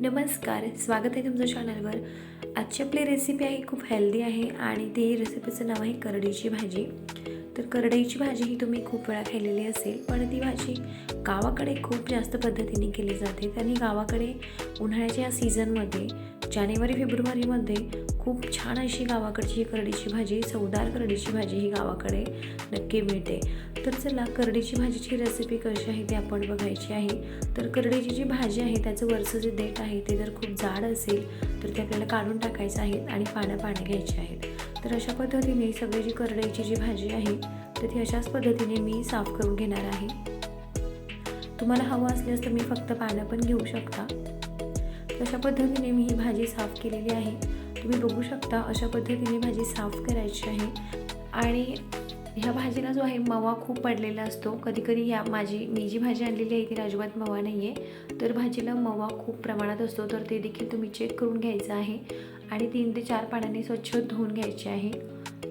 नमस्कार स्वागत आहे तुमचं चॅनलवर आजची आपली रेसिपी आहे खूप हेल्दी आहे आणि ती रेसिपीचं नाव आहे करडईची भाजी. तर करडईची भाजी ही तुम्ही खूप वेळा खाल्लेली असेल पण ती भाजी गावाकडे खूप जास्त पद्धतीने केली जाते. आणि गावाकडे उन्हाळ्याच्या सीझनमध्ये जानेवारी फेब्रुवारीमध्ये खूप छान अशी गावाकडची करडीची भाजी चवदार करडीची भाजी ही गावाकडे नक्की मिळते. तर चला करडीची भाजीची रेसिपी कशी आहे ती आपण बघायची आहे. तर करडीची जी भाजी आहे त्याचं वरचं जे देठ आहे ते जर खूप जाड असेल तर ते आपल्याला काढून टाकायचं आहे आणि पानं पानं घ्यायची आहेत. तर अशा पद्धतीने सगळी जी करडईची जी भाजी आहे तर ती अशाच पद्धतीने मी साफ करून घेणार आहे. तुम्हाला हवं असल्यास तर मी फक्त पानं पण घेऊ शकता. अशा पद्धतीने मी ही भाजी साफ केलेली आहे. तुम्ही बघू शकता अशा पद्धतीने भाजी साफ करायची आहे. आणि ह्या भाजीला जो आहे मवा खूप पडलेला असतो. कधीकधी या ह्या माझी मी जी भाजी आणलेली आहे ती अजिबात मवा नाही आहे तर भाजीला मवा खूप प्रमाणात असतो. तर ते देखील तुम्ही चेक करून घ्यायचं आहे. आणि तीन ते चार पाण्याने स्वच्छ धुवून घ्यायचे आहे.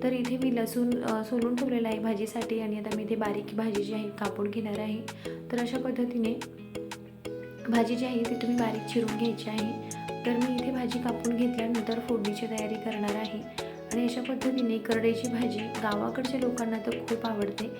तर इथे मी लसूण सोलून ठेवलेला आहे भाजीसाठी. आणि आता मी इथे बारीक भाजी जी आहे कापून घेणार आहे. तर अशा पद्धतीने भाजी जी आहे ती तुम्ही बारीक चिरून घ्यायची आहे. तर मी इथे भाजी कापून घेतल्यानंतर फोडणीची तयारी करणार आहे. आणि अशा पद्धतीने करडईची भाजी गावाकडच्या लोकांना तर खूप आवडते.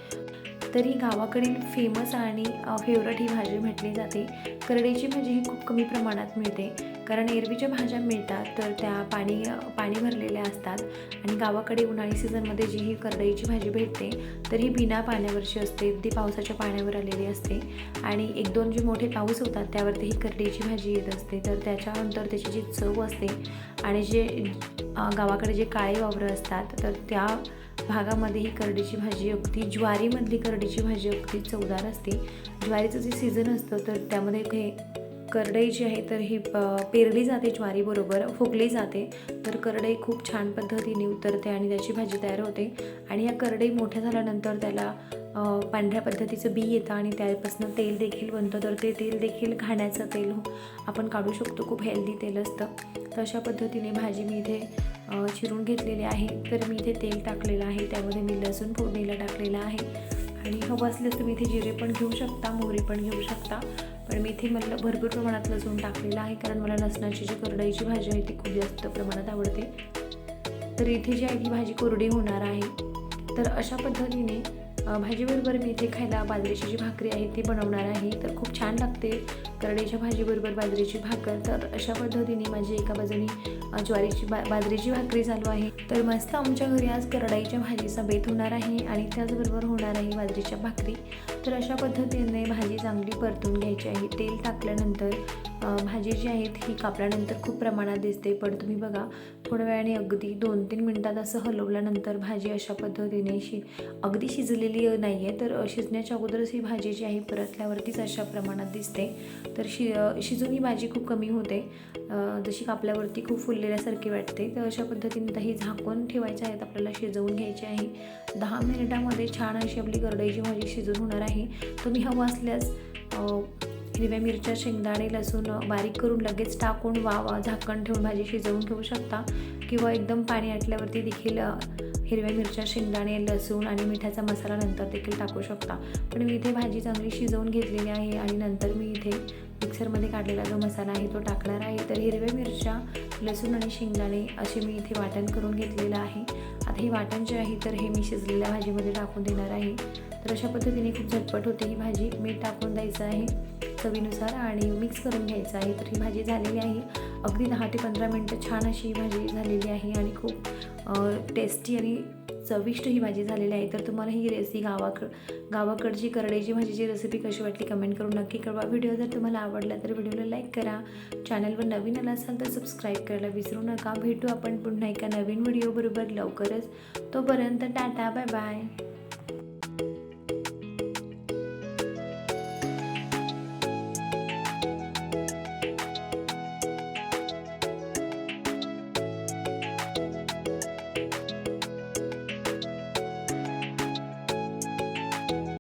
तर ही गावाकडील फेमस आणि फेवरेट ही भाजी म्हटली जाते. करडईची भाजी ही खूप कमी प्रमाणात मिळते. कारण एरवीच्या भाज्या मिळतात तर त्या पाणी पाणी भरलेल्या असतात. आणि गावाकडे उन्हाळी सीझनमध्ये जी ही करडईची भाजी भेटते तर ही बिना पाण्यावरची असते. ती पावसाच्या पाण्यावर आलेली असते. आणि एक दोन जे मोठे पाऊस होतात त्यावरती ही करडईची भाजी येत असते. तर त्याच्यानंतर त्याची जी चव असते आणि जे गावाकडे जे काळे वावरं असतात तर त्या भागामध्ये ही करडीची भाजी अगदी ज्वारीमधली करडीची भाजी अगदी चवदार असते. ज्वारीचं जे सीझन असतं तर त्यामध्ये ते करडई जी आहे तर ही प पेरली जाते ज्वारीबरोबर फुगली जाते. तर करडई खूप छान पद्धतीने उतरते आणि त्याची भाजी तयार होते. आणि या करडई मोठ्या झाल्यानंतर त्याला पांढऱ्या पद्धतीचं बी येतं आणि त्यापासून तेल देखील बनतं. तर ते तेल देखील खाण्याचं तेल आपण काढू शकतो खूप हेल्दी तेल असतं. तर अशा पद्धतीने भाजी मी इथे चिरून घेतलेली आहे. तर मी इथे तेल टाकलेलं आहे. त्यामध्ये मी लसूण फोडणीला टाकलेलं आहे. आणि हवं असल्यास तुम्ही इथे जिरे पण घेऊ शकता मोहरी पण घेऊ शकता. पण मी इथे मला भरपूर प्रमाणात लसूण टाकलेलं आहे कारण मला लसणाची जी करडईची भाजी आहे ती खूप जास्त प्रमाणात आवडते. तर इथे जी आहे ती भाजी कोरडी होणार आहे. तर अशा पद्धतीने भाजीबरोबर मी इथे खायला बाजरीची जी भाकरी आहे ती बनवणार आहे. तर खूप छान लागते करडईच्या भाजीबरोबर बाजरीची भाकर. तर अशा पद्धतीने माझी एका बाजूनी ज्वारीची बा बाजरीची भाकरी चालू आहे. तर मस्त आमच्या घरी आज करडईच्या भाजीचा बेत होणार आहे आणि त्याचबरोबर होणार आहे बाजरीच्या भाकरी. तर अशा पद्धतीने भाजी चांगली परतून घ्यायची आहे. तेल टाकल्यानंतर भाजी जी आहे ही कापल्यानंतर खूप प्रमाणात दिसते. पण तुम्ही बघा थोड्या वेळाने अगदी दोन तीन मिनटात असं हलवल्यानंतर भाजी अशा पद्धतीने शि अगदी शिजलेली नाही आहे तर शिजण्याच्या अगोदरच ही भाजी जी आहे परतल्यावरतीच अशा प्रमाणात दिसते. तर शि शिजून ही भाजी खूप कमी होते. जशी कापल्यावरती खूप फुललेल्यासारखी वाटते. तर अशा पद्धतीने आता ही झाकून ठेवायचे आहेत आपल्याला शिजवून घ्यायची आहे. दहा मिनिटामध्ये छान अशी आपली करडईची भाजी शिजून होणार आहे तुम्ही हवं असल्यास हिरव्या मिरच्या शेंगदाणे लसूण बारीक करून लगेच टाकून वा झाकण ठेवून भाजी शिजवून ठेवू शकता. किंवा एकदम पाणी आटल्यावरती देखील हिरव्या मिरच्या शेंगदाणे लसूण आणि मिठाचा मसाला नंतर देखील टाकू शकता. पण मी इथे भाजी चांगली शिजवून घेतलेली आहे आणि नंतर मी इथे मिक्सरमध्ये काढलेला जो मसाला आहे तो टाकणार आहे. तर हिरव्या मिरच्या लसूण आणि शेंगदाणे असे मी इथे वाटण करून घेतलेलं आहे. आता हे वाटण जे आहे तर हे मी शिजलेल्या भाजीमध्ये टाकून देणार आहे. तर अशा पद्धतीने खूप झटपट होते ही भाजी. मीठ टाकून द्यायचं आहे. चवीनुसार आणि मिक्स करून घ्यायचं आहे. तर ही भाजी झालेली आहे. अगदी दहा ते पंधरा मिनटं छान अशी ही भाजी झालेली आहे आणि खूप टेस्टी आणि चविष्ट ही भाजी झालेली आहे. तर तुम्हाला ही रेसिपी गावाकड गावाकडची करडईची भाजीची रेसिपी कशी वाटली कमेंट करून नक्की कळवा. व्हिडिओ जर तुम्हाला आवडला तर व्हिडिओला लाईक करा. चॅनलवर नवीन आला असाल तर सबस्क्राईब करायला विसरू नका. भेटू आपण पुन्हा एका नवीन व्हिडिओबरोबर लवकरच. तोपर्यंत टाटा बाय बाय